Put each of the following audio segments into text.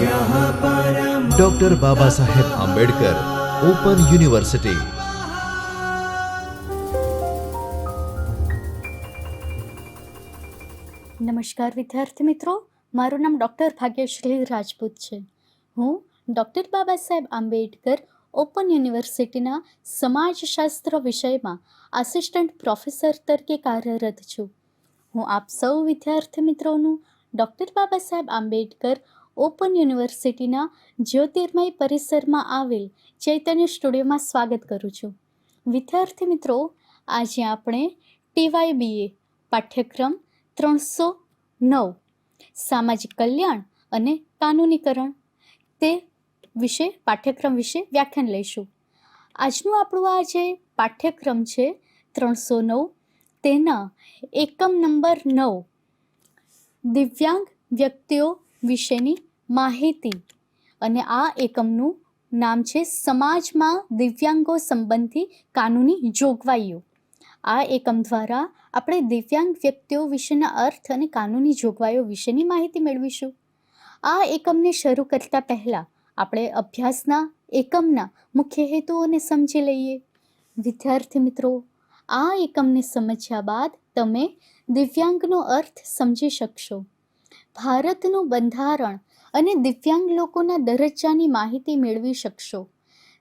Doctor Baba Saheb Ambedkar open university નમસ્કાર વિદ્યાર્થી મિત્રો, મારું નામ ડૉક્ટર ભાગ્યશ્રી રાજપૂત છે. હું ડૉક્ટર બાબા સાહેબ આંબેડકર ઓપન યુનિવર્સિટીના સમાજશાસ્ત્ર વિષયમાં આસિસ્ટન્ટ પ્રોફેસર તરીકે કાર્યરત છું. હું આપ સૌ વિદ્યાર્થી મિત્રોનું ડૉક્ટર બાબા સાહેબ આંબેડકર ઓપન યુનિવર્સિટીના જ્યોતિર્મય પરિસરમાં આવેલ ચૈતન્ય સ્ટુડિયોમાં સ્વાગત કરું છું. વિદ્યાર્થી મિત્રો, આજે આપણે ટીવાય બીએ પાઠ્યક્રમ ત્રણસો નવ, સામાજિક કલ્યાણ અને કાનૂનીકરણ તે વિશે, પાઠ્યક્રમ વિશે વ્યાખ્યાન લઈશું. આજનું આપણું આ જે પાઠ્યક્રમ છે ત્રણસો નવ, તેના એકમ નંબર નવ, દિવ્યાંગ વ્યક્તિઓ વિશેની માહિતી. અને આ એકમનું નામ છે સમાજમાં દિવ્યાંગો સંબંધી કાનૂની જોગવાઈઓ. આ એકમ દ્વારા આપણે દિવ્યાંગ વ્યક્તિઓ વિશેના અર્થ અને કાનૂની જોગવાઈઓ વિશેની માહિતી મેળવીશું. આ એકમને શરૂ કરતા પહેલાં આપણે અભ્યાસના એકમના મુખ્ય હેતુઓને સમજી લઈએ. વિદ્યાર્થી મિત્રો, આ એકમને સમજ્યા બાદ તમે દિવ્યાંગનો અર્થ સમજી શકશો. ભારતનું બંધારણ અને દિવ્યાંગ લોકોના દરજ્જાની માહિતી મેળવી શકશો.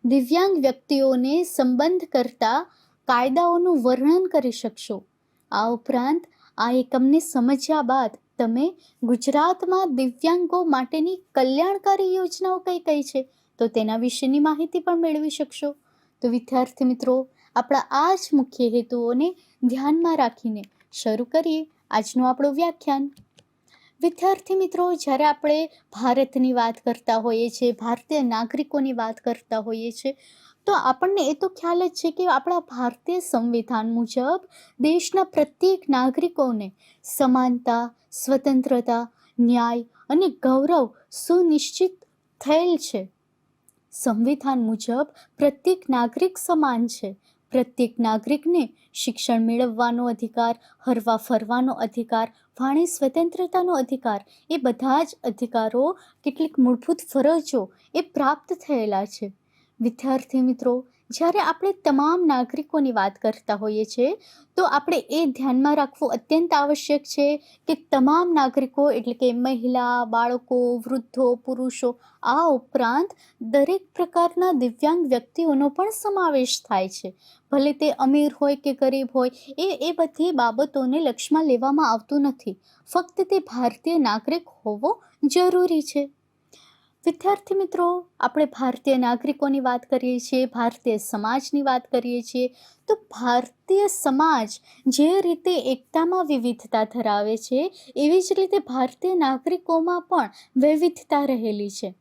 દિવ્યાંગ વ્યક્તિઓને સંબંધ કરતા કાયદાઓનું વર્ણન કરી શકશો. આ ઉપરાંત, આ એકમને સમજ્યા બાદ તમે ગુજરાતમાં દિવ્યાંગો માટેની કલ્યાણકારી યોજનાઓ કઈ કઈ છે, તો તેના વિશેની માહિતી પણ મેળવી શકશો. તો વિદ્યાર્થી મિત્રો, આપણા આ જ મુખ્ય હેતુઓને ધ્યાનમાં રાખીને શરૂ કરીએ આજનું આપણું વ્યાખ્યાન. વિદ્યાર્થી મિત્રો, જ્યારે આપણે ભારતની વાત કરતા હોઈએ છીએ, ભારતીય નાગરિકોની વાત કરતા હોઈએ છીએ, તો આપણને એ તો ખ્યાલ જ છે કે આપણા ભારતીય સંવિધાન મુજબ દેશના પ્રત્યેક નાગરિકોને સમાનતા, સ્વતંત્રતા, ન્યાય અને ગૌરવ સુનિશ્ચિત થયેલ છે. સંવિધાન મુજબ પ્રત્યેક નાગરિક સમાન છે. પ્રત્યેક નાગરિકને શિક્ષણ મેળવવાનો અધિકાર, હરવા ફરવાનો અધિકાર, વાણી સ્વતંત્રતાનો અધિકાર એ બધા જ અધિકારો, કેટલીક મૂળભૂત ફરજો એ પ્રાપ્ત થયેલા છે. વિદ્યાર્થી મિત્રો જ્યારે આપણે તમામ નાગરિકોની વાત કરતા હોઈએ છીએ, તો આપણે એ ધ્યાનમાં રાખવું અત્યંત આવશ્યક છે કે તમામ નાગરિકો, એટલે કે મહિલા, બાળકો, વૃદ્ધો, પુરુષો, આ ઉપરાંત દરેક પ્રકારના દિવ્યાંગ વ્યક્તિઓનો પણ સમાવેશ થાય છે. ભલે તે અમીર હોય કે ગરીબ હોય, એ એ બધી બાબતોને લક્ષમાં લેવામાં આવતું નથી. ફક્ત તે ભારતીય નાગરિક હોવો જરૂરી છે. વિદ્યાર્થી મિત્રો, આપણે ભારતીય નાગરિકોની વાત કરીએ છીએ, ભારતીય સમાજની વાત કરીએ છીએ, તો ભારતીય સમાજ જે રીતે એકતામાં વિવિધતા ધરાવે છે, એવી જ રીતે ભારતીય નાગરિકોમાં પણ વૈવિધતા રહેલી છે.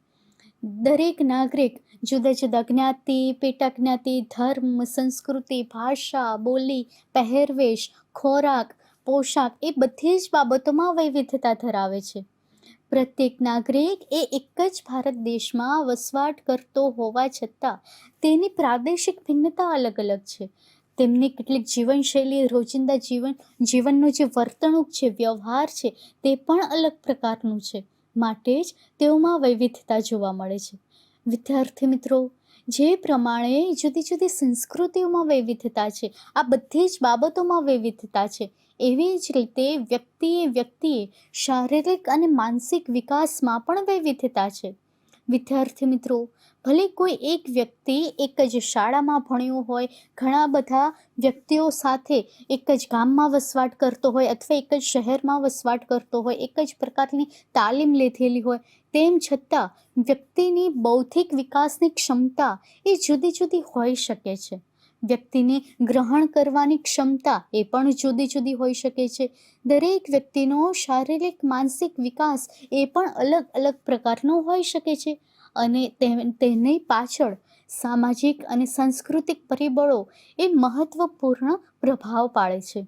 દરેક નાગરિક જુદા જુદા જ્ઞાતિ પેટા જ્ઞાતિ ધર્મ, સંસ્કૃતિ, ભાષા, બોલી, પહેરવેશ, ખોરાક, પોશાક એ બધી જ બાબતોમાં વૈવિધતા ધરાવે છે. પ્રત્યેક નાગરિક એ એક જ ભારત દેશમાં વસવાટ કરતો હોવા છતાં તેની પ્રાદેશિક ભિન્નતા અલગ અલગ છે. તેમની કેટલીક જીવનશૈલી, રોજિંદા જીવન, જીવનનું જે વર્તણૂક છે, વ્યવહાર છે, તે પણ અલગ પ્રકારનું છે. માટે જ તેઓમાં વૈવિધતા જોવા મળે છે. વિદ્યાર્થી મિત્રો, જે પ્રમાણે જુદી જુદી સંસ્કૃતિઓમાં વૈવિધતા છે, આ બધી જ બાબતોમાં વૈવિધતા છે. એવી જ રીતે વ્યક્તિએ વ્યક્તિએ શારીરિક અને માનસિક વિકાસમાં પણ વૈવિધતા છે. વિદ્યાર્થી મિત્રો, ભલે કોઈ એક વ્યક્તિ એક જ શાળામાં ભણ્યો હોય, ઘણા બધા વ્યક્તિઓ સાથે એક જ ગામમાં વસવાટ કરતો હોય અથવા એક જ શહેરમાં વસવાટ કરતો હોય, એક જ પ્રકારની તાલીમ લીધેલી હોય, તેમ છતાં વ્યક્તિની બૌદ્ધિક વિકાસની ક્ષમતા એ જુદી જુદી હોઈ શકે છે. વ્યક્તિને ગ્રહણ કરવાની ક્ષમતા એ પણ જુદી જુદી હોઈ શકે છે. દરેક વ્યક્તિનો શારીરિક, માનસિક વિકાસ એ પણ અલગ અલગ પ્રકારનો હોઈ શકે છે અને તેની પાછળ સામાજિક અને સાંસ્કૃતિક પરિબળો એ મહત્વપૂર્ણ પ્રભાવ પાડે છે.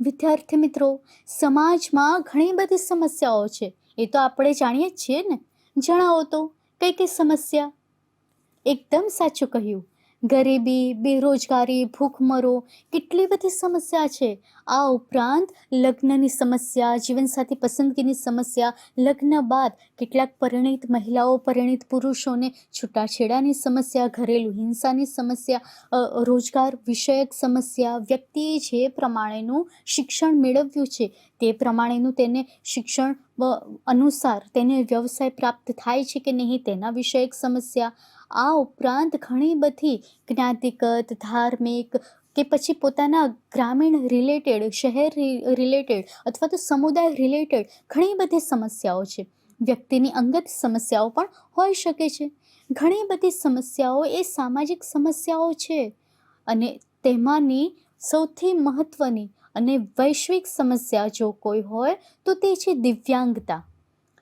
વિદ્યાર્થી મિત્રો, સમાજમાં ઘણી બધી સમસ્યાઓ છે. એ તો આપણે જાણીએ છીએ ને. જણાવો તો કઈ કઈ સમસ્યા? એકદમ સાચું કહ્યું. ગરીબી, બેરોજગારી, ભૂખમરો કેટલી બધી સમસ્યા છે. આ ઉપરાંત લગ્નની સમસ્યા, જીવનસાથી પસંદગીની સમસ્યા, લગ્ન બાદ કેટલાક પરિણિત મહિલાઓ, પરિણિત પુરુષોને છૂટાછેડાની સમસ્યા, ઘરેલું હિંસાની સમસ્યા રોજગાર વિષયક સમસ્યા વ્યક્તિએ જે પ્રમાણેનું શિક્ષણ મેળવ્યું છે તે પ્રમાણેનું તેને શિક્ષણ અનુસાર તેને વ્યવસાય પ્રાપ્ત થાય છે કે નહીં તેના વિષયક સમસ્યા. આ ઉપરાંત ઘણી બધી જ્ઞાતિગત, ધાર્મિક કે પછી પોતાના ગ્રામીણ રિલેટેડ શહેર રિલેટેડ અથવા તો સમુદાય રિલેટેડ ઘણી બધી સમસ્યાઓ છે. વ્યક્તિની અંગત સમસ્યાઓ પણ હોઈ શકે છે. ઘણી બધી સમસ્યાઓ એ સામાજિક સમસ્યાઓ છે અને તેમાંની સૌથી મહત્ત્વની અને વૈશ્વિક સમસ્યા જો કોઈ હોય, તો તે છે દિવ્યાંગતા.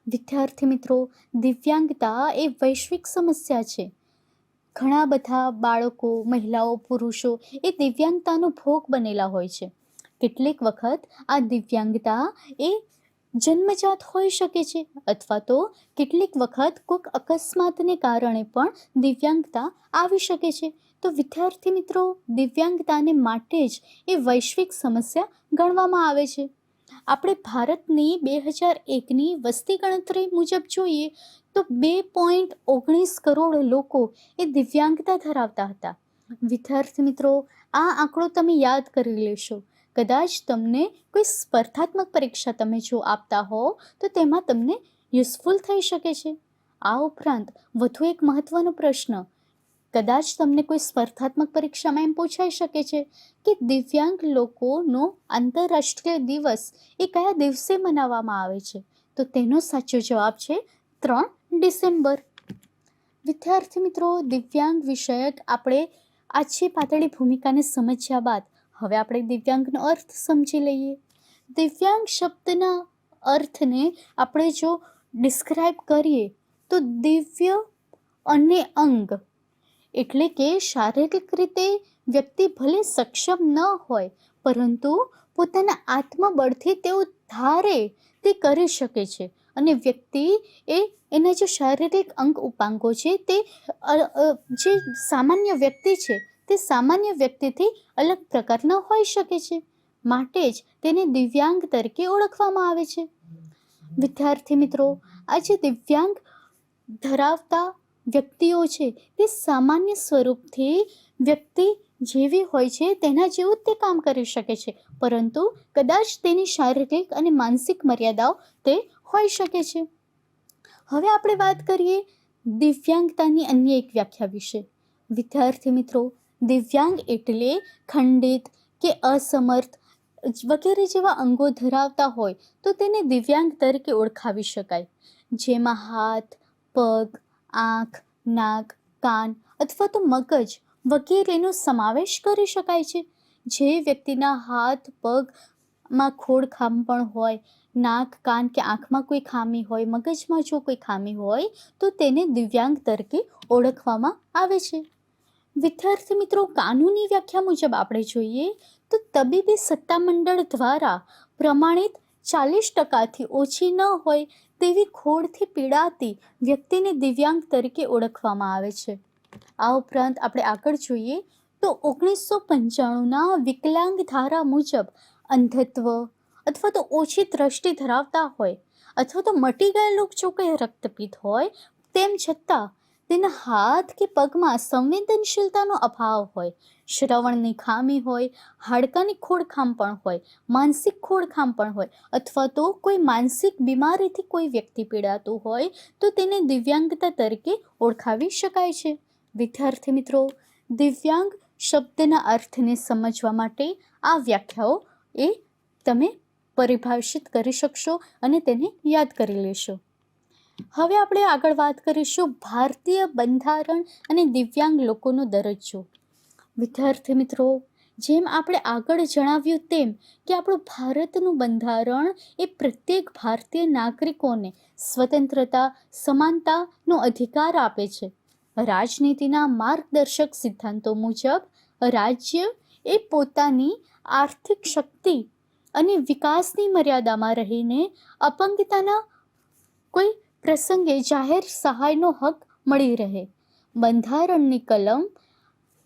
વિદ્યાર્થી મિત્રો, દિવ્યાંગતા એ વૈશ્વિક સમસ્યા છે. ઘણા બધા બાળકો, મહિલાઓ, પુરુષો એ દિવ્યાંગતાનો ભોગ બનેલા હોય છે. કેટલીક વખત આ દિવ્યાંગતા એ જન્મજાત હોઈ શકે છે, અથવા તો કેટલીક વખત કોઈક અકસ્માતને કારણે પણ દિવ્યાંગતા આવી શકે છે. તો વિદ્યાર્થી મિત્રો, દિવ્યાંગતાને માટે જ એ વૈશ્વિક સમસ્યા ગણવામાં આવે છે. આપણે ભારતની બે હજાર એકની વસ્તી ગણતરી મુજબ જોઈએ, તો બે પોઈન્ટ ઓગણીસ કરોડ લોકો એ દિવ્યાંગતા ધરાવતા હતા. વિદ્યાર્થી મિત્રો, આ આંકડો તમે યાદ કરી લેશો. કદાચ તમને કોઈ સ્પર્ધાત્મક પરીક્ષા તમે જો આપતા હો, તો તેમાં તમને યુઝફુલ થઈ શકે છે. આ ઉપરાંત, વધુ એક મહત્ત્વનો પ્રશ્ન કદાચ તમને કોઈ સ્પર્ધાત્મક પરીક્ષામાં એમ પૂછાઈ શકે છે કે દિવ્યાંગ લોકોનો આંતરરાષ્ટ્રીય દિવસ એ કયા દિવસે મનાવવામાં આવે છે? તો તેનો સાચો જવાબ છે ત્રણ ડિસેમ્બર. વિદ્યાર્થી મિત્રો, દિવ્યાંગ વિષયક આપણે આછી પાતળી ભૂમિકાને સમજ્યા બાદ હવે આપણે દિવ્યાંગનો અર્થ સમજી લઈએ. દિવ્યાંગ શબ્દના અર્થને આપણે જો ડિસ્ક્રાઇબ કરીએ તો દિવ્ય અને અંગ એટલે કે શારીરિક રીતે વ્યક્તિ ભલે સક્ષમ ન હોય, પરંતુ પોતાના આત્મબળથી તેઓ ધારે તે કરી શકે છે. અને વ્યક્તિ એ એના જે શારીરિક અંગ ઉપાંગો છે, તે જે સામાન્ય વ્યક્તિ છે, તે સામાન્ય વ્યક્તિથી અલગ પ્રકારના હોઈ શકે છે. માટે જ તેને દિવ્યાંગ તરીકે ઓળખવામાં આવે છે. વિદ્યાર્થી મિત્રો આજે દિવ્યાંગ ધરાવતા વ્યક્તિઓ છે, તે સામાન્ય સ્વરૂપથી વ્યક્તિ જેવી હોય છે, તેના જેવું તે કામ કરી શકે છે. પરંતુ કદાચ તેની શારીરિક અને માનસિક મર્યાદાઓ તે હોઈ શકે છે. હવે આપણે વાત કરીએ દિવ્યાંગતાની અન્ય એક વ્યાખ્યા વિશે. વિદ્યાર્થી મિત્રો, દિવ્યાંગ એટલે ખંડિત કે અસમર્થ વગેરે જેવા અંગો ધરાવતા હોય, તો તેને દિવ્યાંગ તરીકે ઓળખાવી શકાય. જેમાં હાથ, પગ આંખ, નાક, કાન અથવા તો મગજ વગેરેનો સમાવેશ કરી શકાય છે. જે વ્યક્તિના હાથ, પગમાં ખોડખામ પણ હોય, નાક, કાન કે આંખમાં કોઈ ખામી હોય, મગજમાં જો કોઈ ખામી હોય, તો તેને દિવ્યાંગ તરીકે ઓળખવામાં આવે છે. વિદ્યાર્થી મિત્રો, કાનૂની વ્યાખ્યા મુજબ આપણે જોઈએ તો તબીબી સત્તામંડળ દ્વારા પ્રમાણિત ચાલીસ ટકાથી ઓછી ન હોય તેવી ખોડથી પીડાતી વ્યક્તિને દિવ્યાંગ તરીકે ઓળખવામાં આવે છે. આ ઉપરાંત આપણે આગળ જોઈએ તો ઓગણીસો પંચાણુંના વિકલાંગ ધારા મુજબ અંધત્વ અથવા તો ઓછી દ્રષ્ટિ ધરાવતા હોય અથવા તો મટી ગયેલું જો કંઈ રક્તપિત હોય તેમ છતાં તેના હાથ કે પગમાં સંવેદનશીલતાનો અભાવ હોય, શ્રવણની ખામી હોય, હાડકાની ખોડખામ પણ હોય, માનસિક ખોડખામ પણ હોય અથવા તો કોઈ માનસિક બીમારીથી કોઈ વ્યક્તિ પીડાતું હોય તો તેને દિવ્યાંગતા તરીકે ઓળખાવી શકાય છે. વિદ્યાર્થી મિત્રો, દિવ્યાંગ શબ્દના અર્થને સમજવા માટે આ વ્યાખ્યાઓ એ તમે પરિભાષિત કરી શકશો અને તેને યાદ કરી લેશો. હવે આપણે આગળ વાત કરીશું ભારતીય બંધારણ અને દિવ્યાંગ લોકોનો દરજ્જો. વિદ્યાર્થી મિત્રો, જેમ આપણે આગળ જણાવ્યું તેમ કે આપણું ભારતનું બંધારણ એ પ્રત્યેક ભારતીય નાગરિકોને સ્વતંત્રતા, સમાનતાનો અધિકાર આપે છે. રાજનીતિના માર્ગદર્શક સિદ્ધાંતો મુજબ, રાજ્ય એ પોતાની આર્થિક શક્તિ અને વિકાસની મર્યાદામાં રહીને અપંગતાના કોઈ પ્રસંગે જાહેર સહાયનો હક મળી રહે. બંધારણની કલમ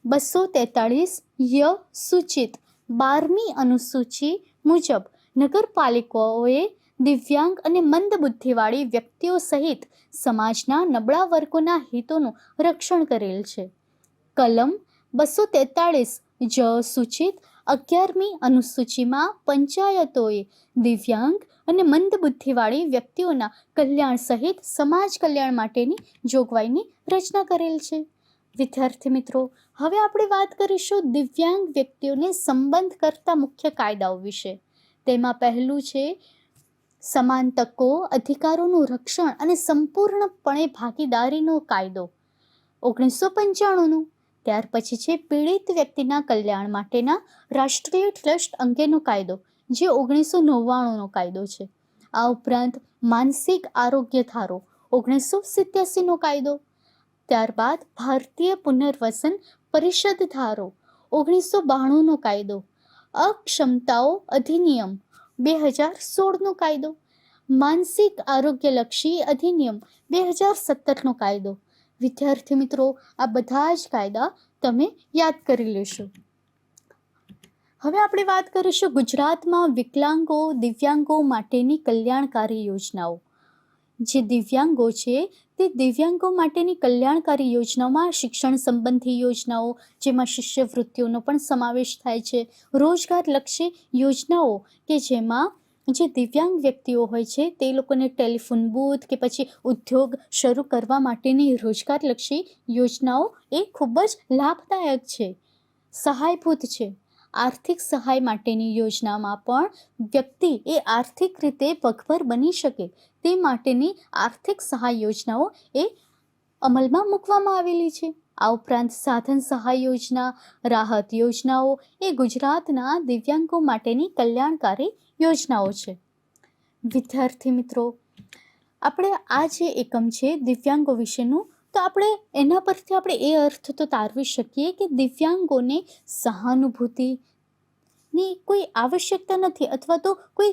બસો તેતાળીસ ય સૂચિત બારમી અનુસૂચિ મુજબ નગરપાલિકાઓએ દિવ્યાંગ અને મંદબુદ્ધિવાળી વ્યક્તિઓ સહિત સમાજના નબળા વર્ગોના હિતોનું રક્ષણ કરેલ છે. કલમ બસો તેતાળીસ જ સૂચિત અગિયારમી અનુસૂચિમાં પંચાયતોએ દિવ્યાંગ અને મંદબુદ્ધિવાળી વ્યક્તિઓના કલ્યાણ સહિત સમાજ કલ્યાણ માટેની જોગવાઈની રચના કરેલ છે. વિદ્યાર્થી મિત્રો, હવે આપણે વાત કરીશું દિવ્યાંગ વ્યક્તિઓને સંબંધ કરતા મુખ્ય કાયદાઓ વિશે. તેમાં પહેલું છે, સમાન તકો, અધિકારોનું રક્ષણ અને સંપૂર્ણપણે ભાગીદારીનો કાયદો. ઓગણીસો પંચાણુંનું ત્યાર પછી છે પીડિત વ્યક્તિના કલ્યાણ માટેના રાષ્ટ્રીય ટ્રસ્ટ અંગેનો કાયદો, જે ઓગણીસો નવ્વાણુંનો કાયદો છે. આ ઉપરાંત માનસિક આરોગ્ય ધારો, ઓગણીસો સિત્યાસીનો કાયદો. ત્યારબાદ ભારતીય પુનર્વસન પરિષદ ધારો, ઓગણીસો બાણુંનો કાયદો. અક્ષમતાઓ અધિનિયમ બે હજાર સોળનો કાયદો. માનસિક આરોગ્યલક્ષી અધિનિયમ બે હજાર સત્તરનો કાયદો. વિદ્યાર્થી મિત્રો, આ બધા જ કાયદા તમે યાદ કરી લેશો. હવે આપણે વાત કરીશું ગુજરાતમાં વિકલાંગો, દિવ્યાંગો માટેની કલ્યાણકારી યોજનાઓ. જે દિવ્યાંગો છે, તે દિવ્યાંગો માટેની કલ્યાણકારી યોજનાઓમાં શિક્ષણ સંબંધી યોજનાઓ, જેમાં શિષ્યવૃત્તિઓનો પણ સમાવેશ થાય છે. રોજગારલક્ષી યોજનાઓ કે જેમાં જે દિવ્યાંગ વ્યક્તિઓ હોય છે, તે લોકોને ટેલિફોન બૂથ કે પછી ઉદ્યોગ શરૂ કરવા માટેની રોજગારલક્ષી યોજનાઓ એ ખૂબ જ લાભદાયક છે, સહાયભૂત છે. આર્થિક સહાય માટેની યોજનામાં પણ વ્યક્તિ એ આર્થિક રીતે પગભર બની શકે, તે માટેની આર્થિક સહાય યોજનાઓ એ અમલમાં મૂકવામાં આવેલી છે. આ ઉપરાંત સાધન સહાય યોજના, રાહત યોજનાઓ એ ગુજરાતના દિવ્યાંગો માટેની કલ્યાણકારી યોજનાઓ છે. વિદ્યાર્થી મિત્રો, આપણે આ જે એકમ છે દિવ્યાંગો વિશેનું, તો આપણે એના પરથી આપણે એ અર્થ તો તારવી શકીએ કે દિવ્યાંગોને સહાનુભૂતિની કોઈ આવશ્યકતા નથી અથવા તો કોઈ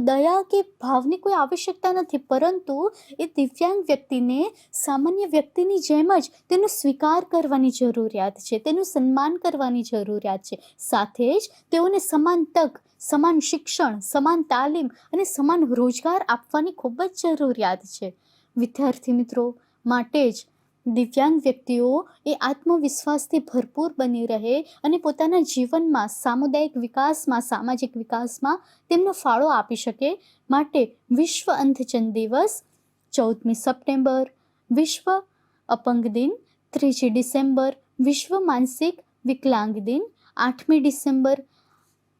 દયા કે ભાવની કોઈ આવશ્યકતા નથી. પરંતુ એ દિવ્યાંગ વ્યક્તિને, સામાન્ય વ્યક્તિની જેમ જ તેનો સ્વીકાર કરવાની જરૂરિયાત છે, તેનું સન્માન કરવાની જરૂરિયાત છે. સાથે જ તેઓને સમાન તક, સમાન શિક્ષણ, સમાન તાલીમ અને સમાન રોજગાર આપવાની ખૂબ જ જરૂરિયાત છે. વિદ્યાર્થી મિત્રો, માટે જ દિવ્યાંગ વ્યક્તિઓ એ આત્મવિશ્વાસથી ભરપૂર બની રહે અને પોતાના જીવનમાં સામુદાયિક વિકાસમાં, સામાજિક વિકાસમાં તેમનો ફાળો આપી શકે. માટે વિશ્વ અંધજન દિવસ ચૌદમી સપ્ટેમ્બર, વિશ્વ અપંગ દિન ત્રીજી ડિસેમ્બર, વિશ્વ માનસિક વિકલાંગ દિન આઠમી ડિસેમ્બર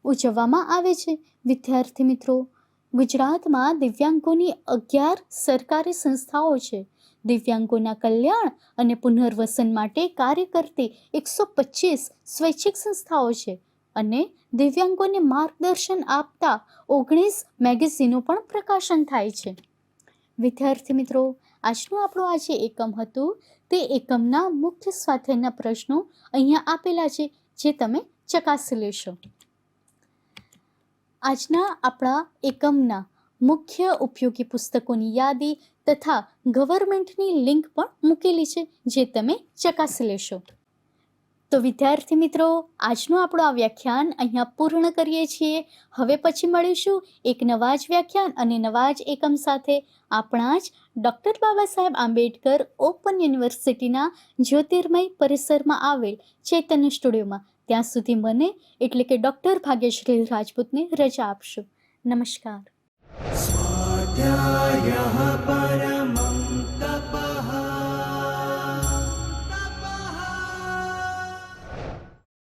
ઉજવવામાં આવે છે. વિદ્યાર્થી મિત્રો, ગુજરાતમાં દિવ્યાંગોની અગિયાર સરકારી સંસ્થાઓ છે. દિવ્યાંગોના કલ્યાણ અને પુનર્વસન માટે કાર્ય કરતી એકસો પચીસ સ્વૈચ્છિક સંસ્થાઓ છે અને દિવ્યાંગોને માર્ગદર્શન આપતા ઓગણીસ મેગેઝિનો પણ પ્રકાશન થાય છે. વિદ્યાર્થી મિત્રો, આજનું આપણું આ જે એકમ હતું. તે એકમના મુખ્ય સ્વાધ્યાયના પ્રશ્નો અહીંયા આપેલા છે, જે તમે ચકાસી લેશો. આજના આપણા એકમના મુખ્ય ઉપયોગી પુસ્તકોની યાદી તથા ગવર્મેન્ટની લિંક પણ મૂકેલી છે, જે તમે ચકાસી લેશો. તો વિદ્યાર્થી મિત્રો, આજનું આપણું આ વ્યાખ્યાન અહીંયા પૂર્ણ કરીએ છીએ. હવે પછી મળીશું એક નવા જ વ્યાખ્યાન અને નવા જ એકમ સાથે. આપણા જ ડૉક્ટર બાબા સાહેબ આંબેડકર ઓપન યુનિવર્સિટીના જ્યોતિર્મય પરિસરમાં આવેલ ચૈતન્ય સ્ટુડિયોમાં. ત્યાં સુધી મને એટલે કે ડૉક્ટર ભાગ્યશ્રી રાજપૂતને રજા આપશો. નમસ્કાર. स्वाध्यायः पर।